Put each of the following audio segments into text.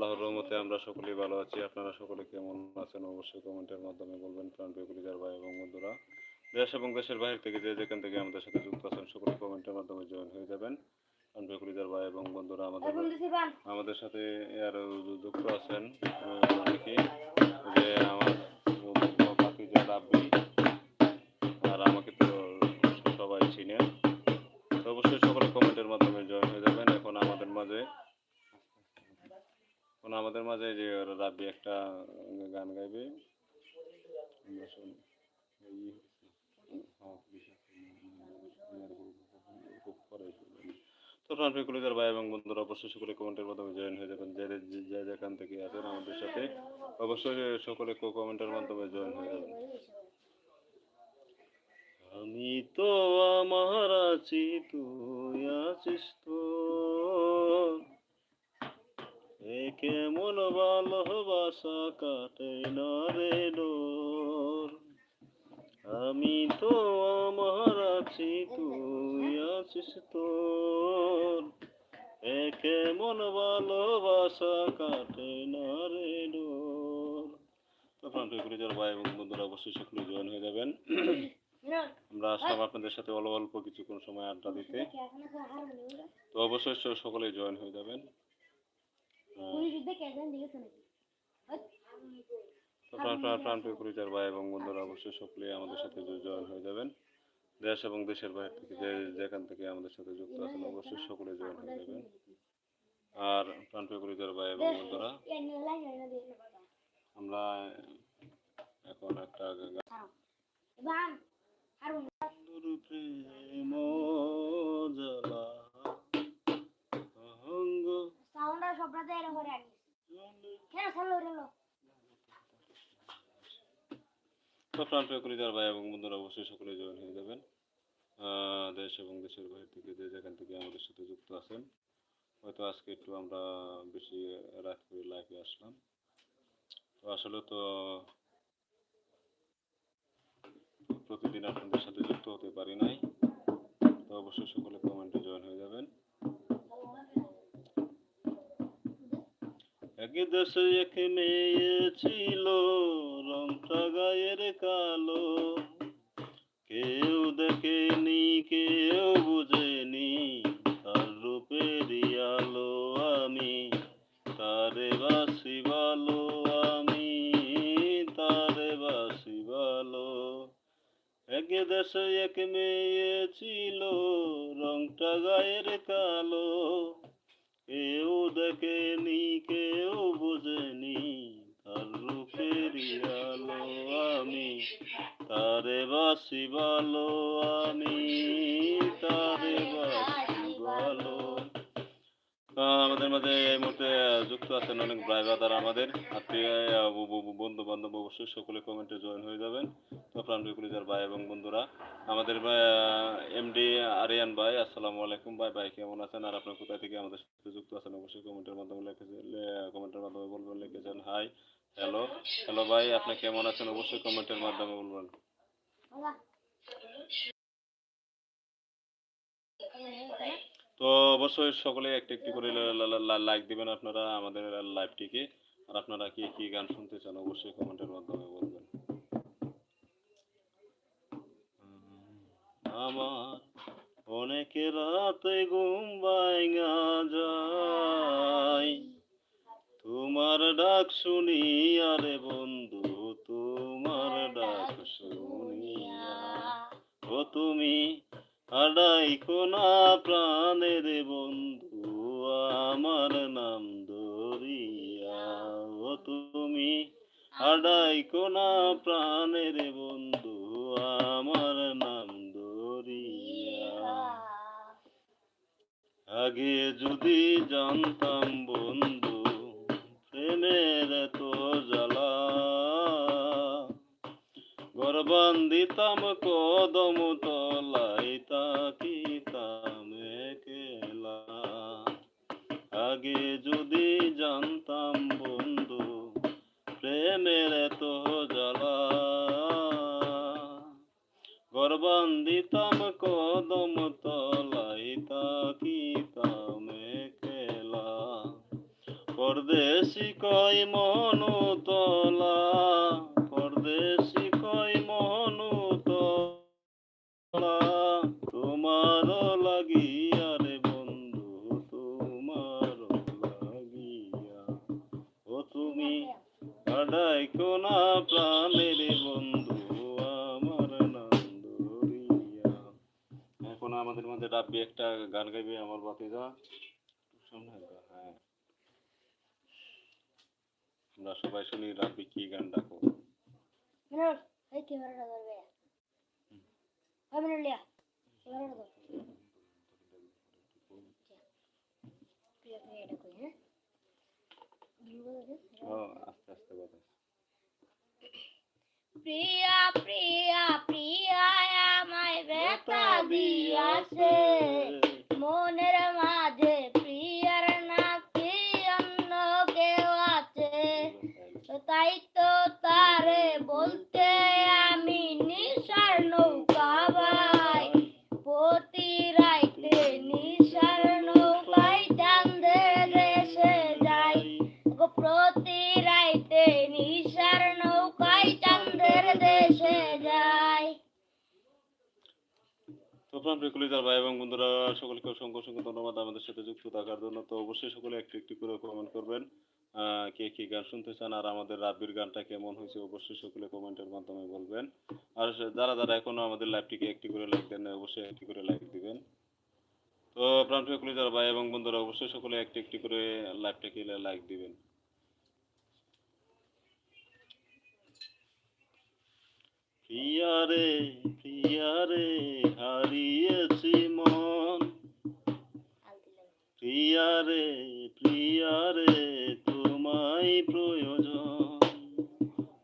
আল্লাহর রহমতে আমরা সকলেই ভালো আছি আপনারা সকলে কেমন আছেন অবশ্যই কমেন্টের মাধ্যমে বলবেন প্রাণ কলিজার ভাই এবং বন্ধুরা দেশ এবং দেশের বাইরে থেকে যে যেখান থেকে আমাদের সাথে যুক্ত আছেন সকলে কমেন্টের মাধ্যমে জয়েন হয়ে যাবেন কলিজার ভাই এবং বন্ধুরা আমাদের আমাদের সাথে আরও যুক্ত আছেন আহ, প্রাণপ্রিয় কলিজার ভাই এবং বন্ধুরা অবশ্যই সকলে কমেন্টের মাধ্যমে জয়েন হয়ে যাবেন। যে যে- যেখান থেকে আছেন আমাদের সাথে, অবশ্যই সকলে কমেন্টের মাধ্যমে জয়েন হয়ে যাবেন। আমি তো আমার আছি, তুই আছিস তো। কেমন ভালোবাসা কাটে না রে আমি তো আমার আছি, তুই আছিস তোর। এ কেমন ভালোবাসা কাটে না রে ডোর। তো প্রান্তীয় পরিচয় ভাই এবং বন্ধুরা অবশ্যই সকলে জয়েন হয়ে যাবেন। আমরা আসলাম আপনাদের সাথে অল্প অল্প কিছুক্ষণ সময় আড্ডা দিতে। তো অবশ্যই সকলে জয়েন হয়ে যাবেন আহ, তো প্রাণ- প্রাণ- প্রাণপ্রিয় পরিচয় ভাই এবং বন্ধুরা অবশ্যই সকলে আমাদের সাথে জয়েন হয়ে যাবেন। দেশ এবং দেশের বাইরে থেকে যে যেখান থেকে আমাদের সাথে যুক্ত আছেন, অবশ্যই সকলে জয়েন হয়ে যাবেন। আর প্রাণপ্রিয় পরিচয় ভাই এবং বন্ধুরা, আমরা এখন একটা প্রেম জ্বালা অহঙ্গ তো প্রাণপ্রিয় কলিজার ভাই এবং বন্ধুরা, অবশ্যই সকলে জয়েন হয়ে যাবেন। দেশ এবং দেশের বাইরে থেকে যে যেখান থেকে আমাদের সাথে যুক্ত আছেন, হয়তো আজকে একটু আমরা বেশি রাত করে লাইভে আসলাম। তো আসলে তো প্রতিদিন আপনাদের সাথে যুক্ত হতে পারি নাই। তো অবশ্যই সকলে কমেন্টে জয়েন হয়ে যাবেন। এক দেশে এক মেয়ে ছিল, রংটা গায়ের কালো। কেউ দেখেনি, কেউ বুঝেনি, তার রূপের আলো আমি, তারে বাসি ভালো আমি, তারে বাসি ভালো। এক দেশে এক মেয়ে ছিল, রংটা গায়ের কালো। কেউ দেখেনি বাসি ভালো আমি তারে বাসি আমাদের মাঝে এই মুহূর্তে যুক্ত আছেন অনেক ভাই ব্রাদার আমাদের। আত্মীয় বন্ধু বান্ধব অবশ্যই সকলে কমেন্টে জয়েন হয়ে যাবেন। তো প্রাণপ্রিয় কলিজার ভাই এবং বন্ধুরা। আমাদের এমডি আরিয়ান ভাই, আসসালামু আলাইকুম ভাই। ভাই, কেমন আছেন? আর আপনার কোথা থেকে আমাদের সাথে যুক্ত আছেন? অবশ্যই কমেন্টের মাধ্যমে লিখেছেন কমেন্টের মাধ্যমে বলবেন, লিখেছেন হাই হ্যালো হ্যালো ভাই, আপনি কেমন আছেন? অবশ্যই কমেন্টের মাধ্যমে বলবেন। তো অবশ্যই সকলে একটি একটি করে লাইক দিবেন আপনারা আমাদের লাইভটিকে আর আপনারা কি কি গান শুনতে চান অবশ্যই কমেন্টের মাধ্যমে বলবেন। আমার অনেক রাতে ঘুম যায়। তোমার ডাক শুনি আরে বন্ধু ডাক শুনিয়া ও তুমি আড়াই কোনা প্রাণের বন্ধু আমার নাম ধরিয়া ও তুমি আড়াই কোনা প্রাণের বন্ধু আমার নাম ধরিয়া আগে যদি জানতাম বন্ধু গরবান দিতাম কদম তলাই তাকিতাম একলা। আগে যদি জানতাম বন্ধু, প্রেমের তো জ্বালা। গরবান দিতাম কদম তলাই তাকিতাম একলা। পরদেশি কয় মনুতলা পরদেশি কাডাই কোনা প্রাণের বন্ধু আমার নন্দরিয়া। এখন আমাদের মধ্যে রাব্বি একটা গান গাইবে আমার বাতিজা সামনে হ্যাঁ। আমরা সবাই শুনি রাব্বি কি গান ডাকো। Menor, hay que ver a la আস্তে প্রিয়া প্রিয়া প্রিয়া আমায় ব্যথা দিয়াছে। মনের মাঝে প্রিয়ার নাকি অন্য কেউ আছে। তাই তো তারে বলতে প্রাণপ্রিয় কলিজার ভাই এবং বন্ধুরা, সকলকে অসংখ্য অসংখ্য ধন্যবাদ আমাদের সাথে যুক্ত থাকার জন্য। তো অবশ্যই সকলে একটু একটু করে কমেন্ট করবেন কে কি গান শুনতে চান আর আমাদের রাব্বির গানটা কেমন হয়েছে অবশ্যই সকলে কমেন্টের মাধ্যমে বলবেন। আর যারা যারা এখনও আমাদের লাইভটিকে একটি করে লাইক দেন অবশ্যই একটি করে লাইক দিবেন। তো প্রাণপ্রিয় কলিজার ভাই এবং বন্ধুরা, অবশ্যই সকলে একটি একটি করে লাইভটাকে লাইক দিবেন। প্রিয়ারে প্রিয়ারে হারিয়েছি মন। প্রিয়ারে প্রিয়ারে তোমায় প্রয়োজন।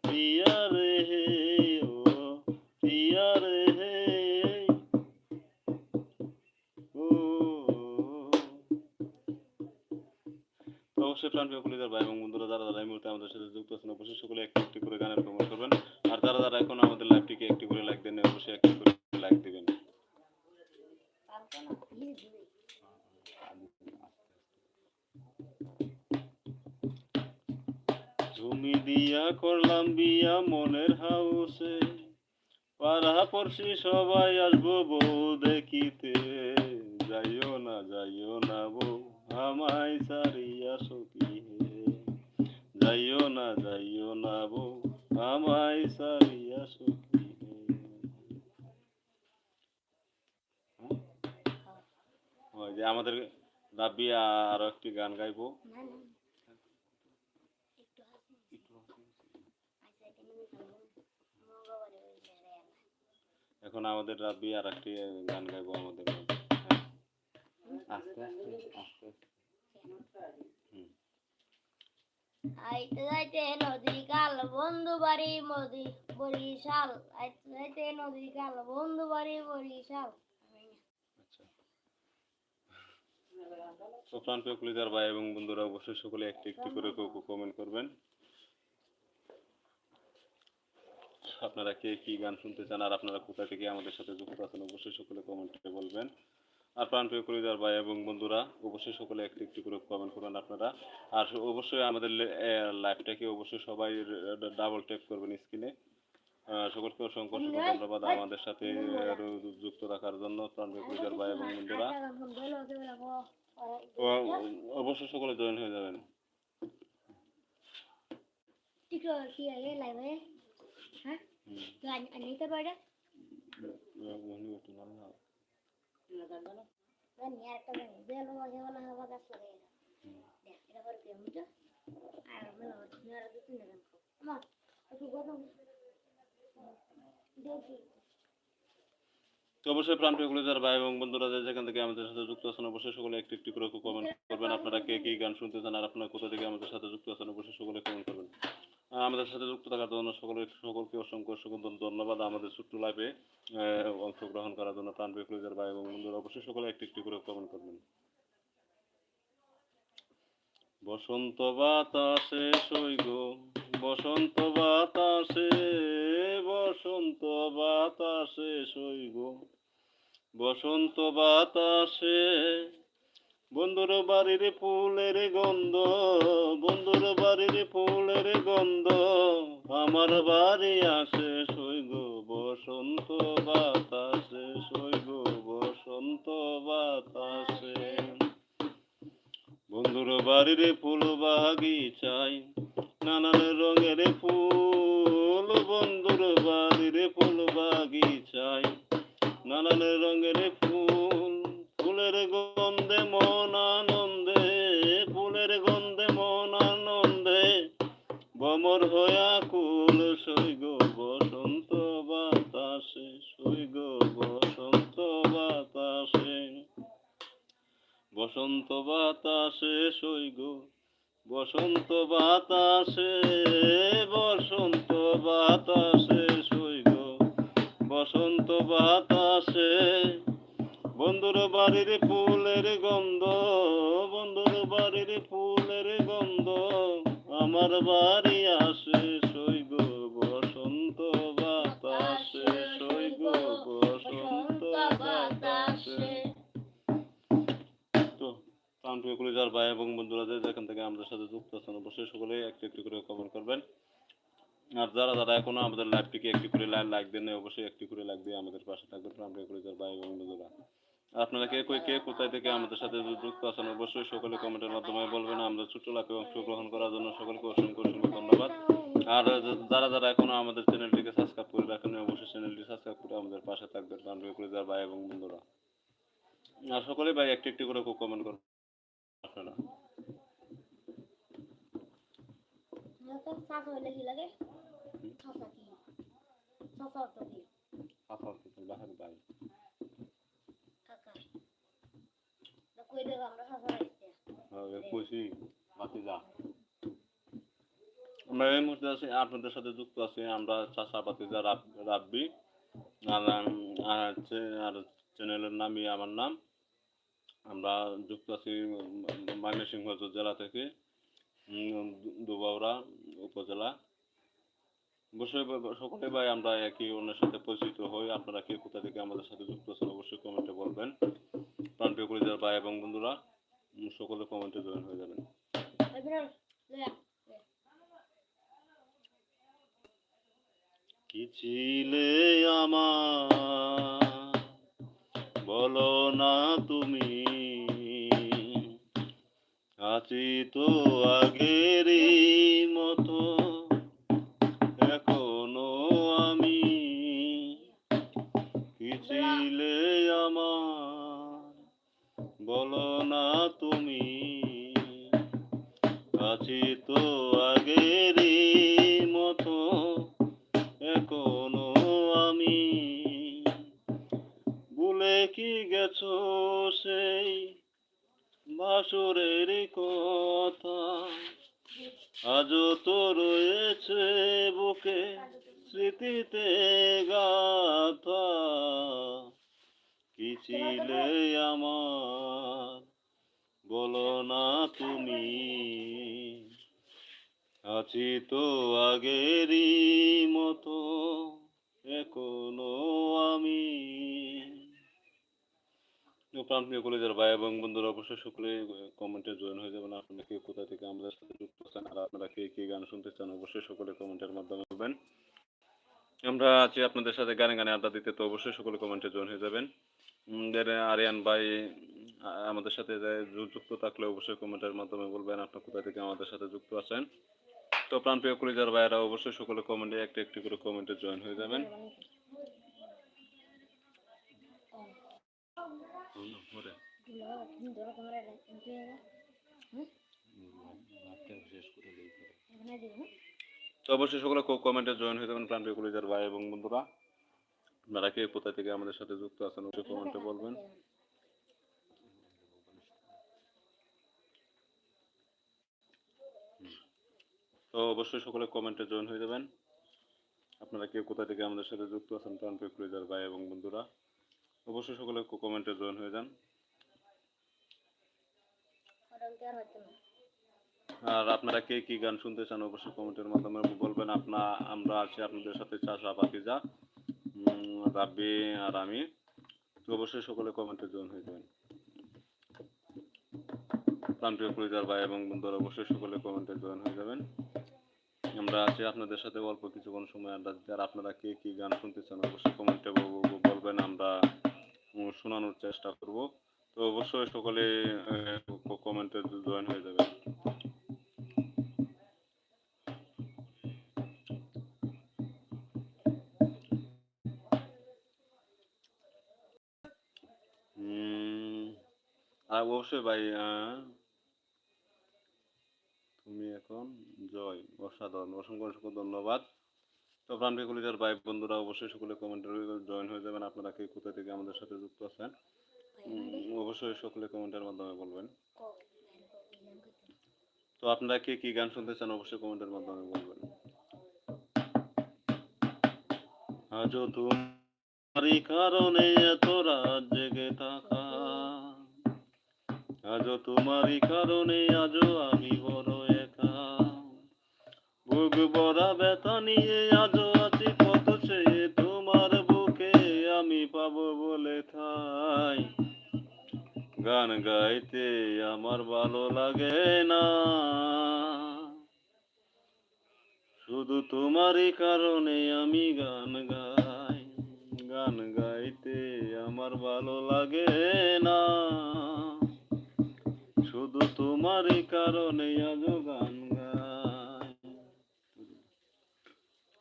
প্রিয়ারে ও প্রিয়ারে অবশ্যই প্রাণপ্রিয় কলিজার ভাই এবং বন্ধুরা, যারা যারা এই মুহূর্তে আমাদের সাথে যুক্ত আছেন, অবশ্যই সকলে একটি একটি করে গানের কমেন্ট করবেন। আর যারা যারা এখন আমাদের লাইভটিকে একটি করে লাইক দেন অবশ্যই একটি করে লাইক দিবেন। জমি দিয়া করলাম বিয়া মনের হাউসে, পাড়া পড়শি সবাই আসব বউ দেখিতে। যাইও না যাইও না বউ, আমায় সারিয়া হে যাইও না যাইও না বউ আমায় সারিয়া সখী যে আমাদের রাব্বি আরও একটি গান গাইবো এখানে আমাদের রাব্বি আর একটি গান গাইবো আমাদের হ্যাঁ। আস্তে আস্তে আস্তে। আইতে যাইতে নদী কাল, বন্ধু বাড়ি বরিশাল। আইতে যাইতে নদী কাল, বন্ধু বাড়ি বরিশাল। তো ভাই এবং বন্ধুরা, অবশ্যই সকলে একটি একটি করে কমেন্ট করবেন। আপনারা কে কি গান শুনতে চান আর আপনারা কোথা থেকে আমাদের সাথে যুক্ত আছেন, অবশ্যই সকলে কমেন্টে বলবেন। আর প্রাণপ্রিয় কলিজার ভাই এবং বন্ধুরা অবশ্যই সকলে একটি একটি করে কমেন্ট করবেন আপনারা। আর অবশ্যই আমাদের লাইভটাকে অবশ্যই সবাই ডাবল ট্যাপ করবেন স্ক্রিনে সকলকে অসংখ্য অসংখ্য ধন্যবাদ। আমাদের সাথে যুক্ত রাখার জন্য প্রাণপ্রিয় কলিজার ভাই এবং বন্ধুরা। অবশ্যই সকলে জয়েন হয়ে যাবেন। লাইভে হ্যাঁ। তো অবশ্যই প্রাণপ্রিয় কলেজার ভাই এবং বন্ধুরা যে যেখান থেকে আমাদের সাথে যুক্ত আছেন, অবশ্যই সকলে একটি একটি করে কমেন্ট করবেন। আপনারা কে কি গান শুনতে চান আর আপনারা কোথা থেকে আমাদের সাথে যুক্ত আছেন, অবশ্যই সকলে কমেন্ট করবেন। আমাদের সাথে যুক্ত থাকার জন্য সকলে সকলকে অসংখ্য অসংখ্য ধন্যবাদ। আমাদের ছোট্ট লাইভে অংশগ্রহণ করার জন্য প্রাণপ্রিয় কলেজার ভাই এবং বন্ধুরা অবশ্যই সকলে একটি একটি করে কমেন্ট করবেন। বসন্ত বাতাসে সৈগ বসন্ত বাতাসে বসন্ত বাতাসে সৈগ বসন্ত বাতাসে বন্ধুর বাড়ির ফুলের গন্ধ, বন্ধুর বাড়ির ফুলের গন্ধ। আমার বাড়ি আসে সৈগ বসন্ত বাতাসে, সৈগ বসন্ত বাতাসে। বন্ধুর বাড়ির ফুল বাগিচায়, নানান রঙের ফুল। বন্ধুর বাড়ির ফুল বাগিচায়, নানান রঙের ফুল ফুলের গন্ধে মন আনন্দে, ফুলের গন্ধে মন আনন্দে। বমর হয়া কুল সৈগ বসন্ত বাতাসে সৈগ বসন্ত বাতাসে। বসন্ত বাতাসে সৈগ বসন্ত বাতাসে বসন্ত বাতাসে সৈগ বসন্ত বাতাসে। বন্ধুর বাড়ির ফুলের গন্ধ বন্ধুর বাড়ির ফুলের গন্ধ। আমার বাড়ি আসে সৈগ বসন্ত বাতাসে সৈগ বসন্ত বাতাসে। তো কলিজার ভাই এবং বন্ধুরা যে যেখান থেকে আমাদের সাথে যুক্ত আছেন, অবশ্যই সকলেই একটু একটু করে কমেন্ট করবেন। আর যারা যারা এখনও আমাদের লাইভটিকে একটি করে লাইন লাইক দেন অবশ্যই একটি করে লাইক দিয়ে আমাদের পাশে থাকবেন প্রাণপ্রিয় কলিজার ভাই এবং বন্ধুরা। আপনারা কে কে কোথায় থেকে আমাদের সাথে যুক্ত আছেন অবশ্যই সকলে কমেন্টের মাধ্যমে বলবেন। আমরা ছোট্ট লাভে অংশগ্রহণ করার জন্য সকলকে অসংখ্য অসংখ্য ধন্যবাদ। আর যারা যারা এখনও আমাদের চ্যানেলটিকে সাবস্ক্রাইব করে রাখেন অবশ্যই চ্যানেলটি সাবস্ক্রাইব করে আমাদের পাশে থাকবেন প্রাণপ্রিয় কলিজার ভাই এবং বন্ধুরা। আর সকলে ভাই একটি একটি করে কমেন্ট করবেন আপনারা। বাহার আমরা চাষা রাখতে খুশি বাতি যা আমরা এই মুহূর্তে আছি আপনাদের সাথে যুক্ত আছি আমরা চাষা বাতিজা রাব্বি আর আর চ্যানেলের নামই আমার নাম। আমরা যুক্ত আছি ময়মনসিংহ জেলা থেকে উম, দু- উপজেলা। অবশ্যই সকলে ভাই, আমরা একই অন্যের সাথে পরিচিত হই। আপনারা কে কোথা থেকে আমাদের সাথে যুক্ত আছেন অবশ্যই কমেন্টে বলবেন। প্রাণপ্রিয় কলিজার ভাই এবং বন্ধুরা সকলে কমেন্টে জয়েন হয়ে যাবেন। কি ছিলে আমার? বলো না তুমি। আছি তো আগেরই। আছি তো আগেরই মতো, এখনও আমি। প্রাণপ্রিয় কলেজের ভাই এবং বন্ধুরা, অবশ্যই সকলে কমেন্টে জয়েন হয়ে যাবেন। আপনারা কে কোথা থেকে আমাদের সাথে যুক্ত আছেন আর আপনারা কে কি গান শুনতে চান, অবশ্যই সকলে কমেন্টের মাধ্যমে বলবেন। আমরা আছি আপনাদের সাথে গানে গানে আড্ডা দিতে, তো অবশ্যই সকলে কমেন্টে জয়েন হয়ে যাবেন। আরিয়ান ভাই আমাদের সাথে যুক্ত থাকলে অবশ্যই কমেন্টের মাধ্যমে বলবেন আপনার কোথা থেকে আমাদের সাথে যুক্ত আছেন। তো প্রাণপ্রিয় কলিজার ভাইয়েরা, অবশ্যই সকলে কমেন্টে একটি একটি করে কমেন্টে জয়েন হয়ে যাবেন। তো অবশ্যই সকলে কমেন্টে জয়েন হয়ে যাবেন প্রাণপ্রিয় কলিজার ভাই এবং বন্ধুরা। আপনারা কে, কোথা থেকে আমাদের সাথে যুক্ত আছেন, অবশ্যই কমেন্টে বলবেন। তো অবশ্যই সকলে কমেন্টে জয়েন হয়ে যাবেন। আপনারা কে কোথা থেকে আমাদের সাথে যুক্ত আছেন প্রাণপ্রিয় কলিজার ভাই এবং বন্ধুরা অবশ্যই সকলে কমেন্টে জয়েন হয়ে যান। আর আপনারা কে কি গান শুনতে চান অবশ্যই কমেন্টের মাধ্যমে বলবেন। আপনা আমরা আছি আপনাদের সাথে চাষা উম, রাব্বি আর আমি। অবশ্যই সকলে কমেন্টে জয়েন হয়ে যাবেন। প্রাণপ্রিয় কলিজার ভাই এবং বন্ধুরা, অবশ্যই সকলে কমেন্টে জয়েন হয়ে যাবেন। আমরা আছি আপনাদের সাথে অল্প কিছুক্ষণ সময় আড্ডা দিতে। আর আপনারা কে কি গান শুনতে চান, অবশ্যই কমেন্টে বলবেন, আমরা শোনানোর চেষ্টা করব। তো অবশ্যই সকলে কমেন্টে জয়েন হয়ে যাবে অবশ্যই ভাই আহ, তুমি এখন জয় অসাধারণ অসংখ্য অসংখ্য ধন্যবাদ। তো প্রাণপ্রিয় কলিজার ভাই বন্ধুরা অবশ্যই সকলে কমেন্টে জয়েন হয়ে যাবেন। আপনারা কে কোথা থেকে আমাদের সাথে যুক্ত আছেন? অবশ্যই সকলে কমেন্টের মাধ্যমে বলবেন। তো আপনারা কে কি গান শুনতে চান অবশ্যই কমেন্টের মাধ্যমে বলবেন। আজও তোমারই কারণে এত রাত জেগে থাকা আজও তোমারই কারণে আজও আমি বড় একা। বুক ভরা ব্যথা নিয়ে আজও আছি কত চেয়ে তোমার বুকে আমি পাবো বলে থাই গান গাইতে আমার ভালো লাগে না। শুধু তোমারই কারণে আমি গান গাই। গান গাইতে আমার ভালো লাগে না। শুধু তোমারই কারণে আজও গান গাই।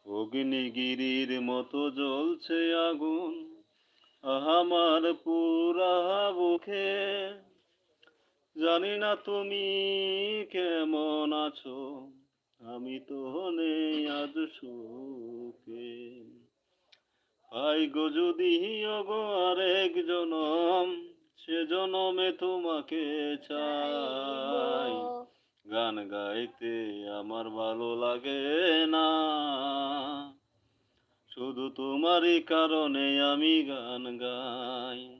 অগ্নিগিরির মতো জ্বলছে আগুন আমার পুরা বুকে। জানি না তুমি কেমন আছো, আমি তো নেই আজ সুখে। ভাই গো যদি ওগো আরেক জনম সে জনমে তোমাকে চাই। গান গাইতে আমার ভালো লাগে না। শুধু তোমারই কারণে আমি গান গাই।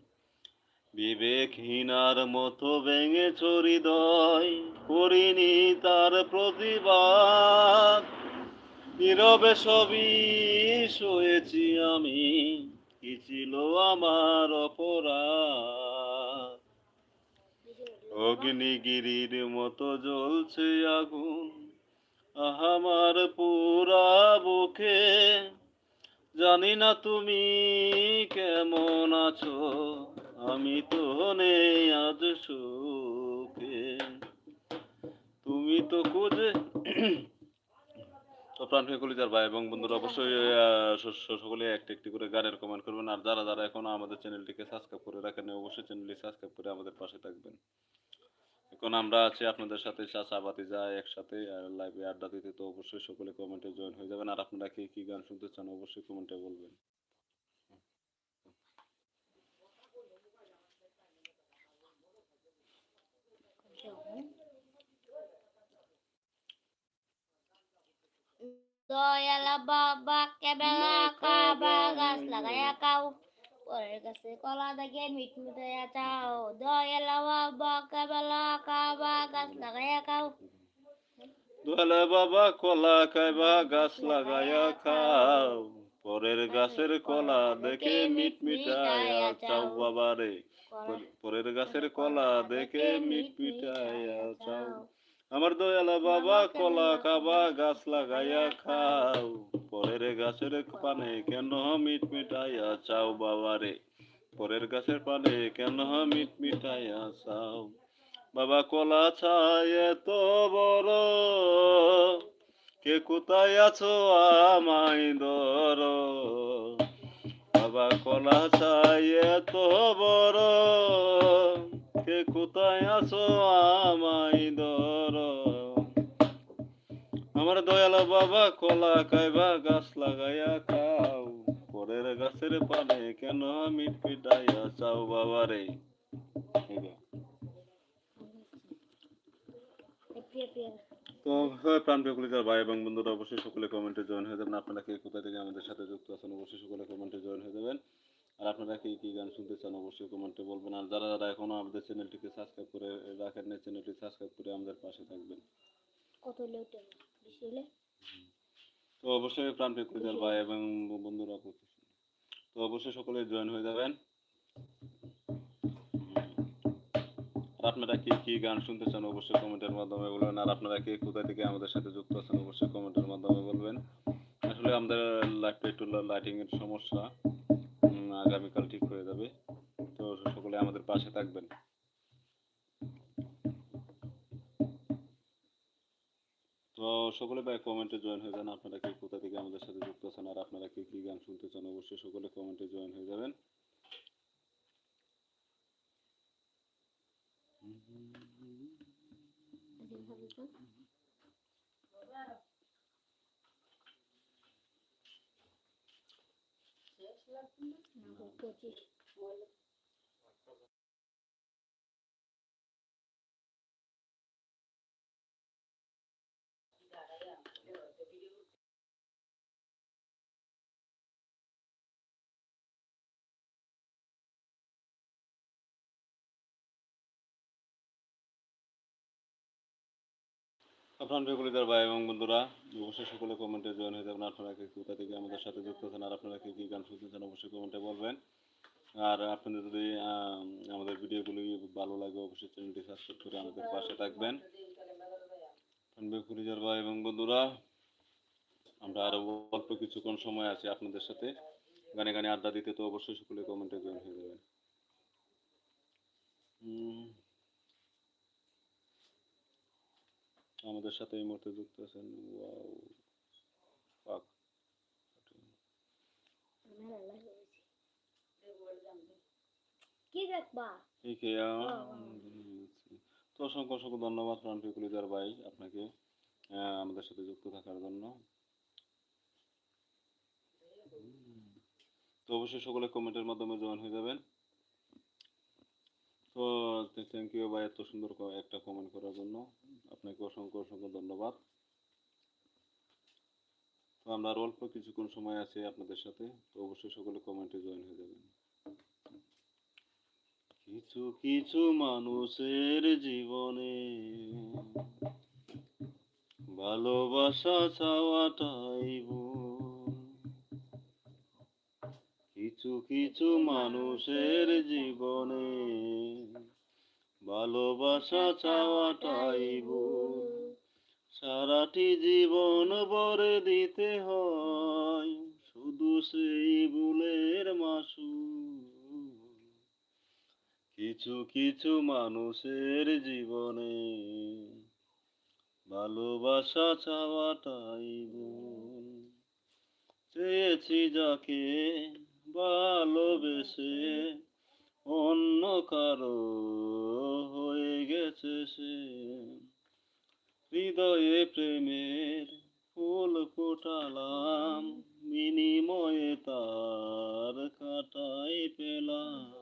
বিবেকহীনার মতো ভেঙে হৃদয় করিনি তার প্রতিবাদ। নীরবে সবই শুয়েছি আমি কি ছিল আমার অপরাধ? অগ্নিগিরির মতো জ্বলছে আগুন। আমার পুরা বুকে, জানি না তুমি কেমন আছো। আমি তো নেই আজ সুখে। তুমি তো খুঁজে তো প্রাণপ্রিয় ভাই এবং বন্ধুরা, অবশ্যই সকলে একটি একটি করে গানের কমেন্ট করবেন। আর যারা যারা এখনও আমাদের চ্যানেলটিকে সাবস্ক্রাইব করে রাখেন অবশ্যই চ্যানেলটি সাবস্ক্রাইব করে আমাদের পাশে থাকবেন। এখন আমরা আছি আপনাদের সাথে চাচাবাতি যায় একসাথে লাইভে আড্ডা দিতে তো অবশ্যই সকলে কমেন্টে জয়েন হয়ে যাবেন। আর আপনারা কে কি গান শুনতে চান অবশ্যই কমেন্টে বলবেন। দয়াল বাবা কেবেলা কাবা গাছ লাগাইয়া কাউ। পরের কাছে কলা দেখে মিট মিটাইয়া চাও দয়াল বাবা কেবেলা কাবা গাছ লাগাইয়া কাউ দোয়ালে বাবা কলা খাইবা, গাছ লাগাইয়া খাও। পরের গাছের কলা দেখে মিট মিটাইয়া চাও বাবা রে পরের গাছের কলা দেখে মিট মিটাইয়া চাও। আমার দয়ালা বাবা কলা খাবা গাছ লাগাইয়া খাও। পরের গাছের পানে কেন মিট মিটাইয়া চাও বাবা রে পরের গাছের পানে কেন মিট মিটাইয়া চাও? বাবা কলা ছায় এত বড়, কে কোথায় আছো আমায় ধর? বাবা কলা ছায় এত বড়, কে কোথায় আছো আমায় ধর? আমার দয়াল বাবা কলা খাইবা গাছ লাগাইয়া খাও। পরের গাছের পানে কেন মিট পিটাইয়া চাও বাবা রে তো হ্যাঁ, প্রাণপ্রিয় কলিজার ভাই এবং বন্ধুরা অবশ্যই সকলে কমেন্টে জয়েন হয়ে যাবেন। আপনারা কে কোথা থেকে আমাদের সাথে যুক্ত আছেন অবশ্যই সকলে কমেন্টে জয়েন হয়ে যাবেন। আর আপনারা কি কি গান শুনতে চান অবশ্যই কমেন্টে বলবেন। আর যারা যারা এখনও আমাদের চ্যানেলটিকে সাবস্ক্রাইব করে রাখেন না চ্যানেলটি সাবস্ক্রাইব করে আমাদের পাশে থাকবেন। কত লেটে বেশি তো অবশ্যই প্রাণপ্রিয় কলিজার ভাই এবং বন্ধুরা তো অবশ্যই সকলে জয়েন হয়ে যাবেন। আপনারা কি কি গান শুনতে চান অবশ্যই কমেন্টের মাধ্যমে বলবেন। আর আপনারা কে কোথা থেকে আমাদের সাথে যুক্ত আছেন অবশ্যই কমেন্টের মাধ্যমে বলবেন। আসলে আমাদের লাইফটা একটু লাইটিং এর সমস্যা। আগামীকাল ঠিক হয়ে যাবে। তো সকলে আমাদের পাশে থাকবেন। তো সকলে ভাই কমেন্টে জয়েন হয়ে যান। আপনারা কি কোথা থেকে আমাদের সাথে যুক্ত আছেন আর আপনারা কে কি গান শুনতে চান, অবশ্যই সকলে কমেন্টে জয়েন হয়ে যাবেন। পঁচিশ। আপনার বেগুলিদার ভাই এবং বন্ধুরা, অবশ্যই সকলে কমেন্টে জয়েন হয়ে যাবেন। আপনারা কি কোথা থেকে আমাদের সাথে যুক্ত আছেন আর আপনারা কি কি গান শুনতে চান অবশ্যই কমেন্টে বলবেন। আর আপনাদের যদি আমাদের ভিডিওগুলি ভালো লাগে, অবশ্যই চ্যানেলটি সাবস্ক্রাইব করে আমাদের পাশে থাকবেন। বেগুলিদার ভাই এবং বন্ধুরা, আমরা আরও অল্প কিছুক্ষণ সময় আছে আপনাদের সাথে। গানে গানে আড্ডা দিতে তো অবশ্যই সকলে কমেন্টে জয়েন হয়ে যাবেন। আমাদের সাথে এই মুহূর্তে যুক্ত আছেন। ওয়াও পাক তো অসংখ্য অসংখ্য ধন্যবাদ প্রান্তিক কুলিদার ভাই আপনাকে আমাদের সাথে যুক্ত থাকার জন্য। তো অবশ্যই সকলে কমেন্টের মাধ্যমে জয়েন হয়ে যাবেন। তো থ্যাংক ইউ ভাই, এত সুন্দর একটা কমেন্ট করার জন্য। আপনাকে অসংখ্য অসংখ্য ধন্যবাদ। তো আমরা অল্প কিছুক্ষণ সময় আছে আপনাদের সাথে, তো অবশ্যই সকলে কমেন্টে জয়েন হয়ে যাবেন। কিছু কিছু মানুষের জীবনে ভালোবাসা চাওয়াটাই ভুল। কিছু কিছু মানুষের জীবনে ভালোবাসা চাওয়াটাই সারাটি জীবন ভরে দিতে হয় শুধু সেই ভুলের মাসু কিছু কিছু মানুষের জীবনে ভালোবাসা চাওয়াটাই চেয়েছি যাকে ভালোবেসে অন্য কারও হয়ে গেছে সে। হৃদয়ে প্রেমের ফুল ফোটালাম, বিনিময়ে তার কাটাই পেলাম।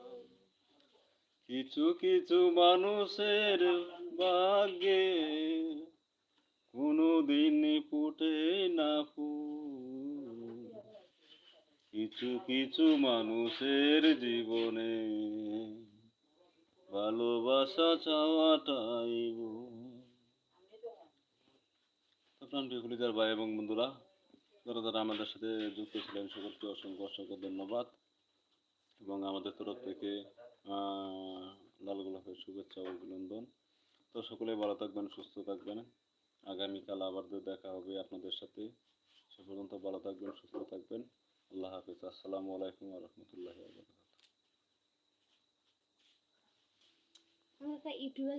কিছু কিছু মানুষের ভাগ্যে কোনো দিন ফুটে না ফুল কিছু কিছু মানুষের জীবনে ভালোবাসা চাওয়াটাই প্রান্তীয় কলিতার ভাই এবং বন্ধুরা, যারা যারা আমাদের সাথে যুক্ত ছিলেন, সকলকে অসংখ্য অসংখ্য ধন্যবাদ। এবং আমাদের তরফ থেকে লাল গোলাপের শুভেচ্ছা অভিনন্দন। তো সকলে ভালো থাকবেন, সুস্থ থাকবেন। আগামীকাল আবার দেখা হবে আপনাদের সাথে। সে পর্যন্ত ভালো থাকবেন, সুস্থ থাকবেন। আল্লাহ হাফিজ আসসালামু আলাইকুম রহমতুল্লাহ ইউটিউবে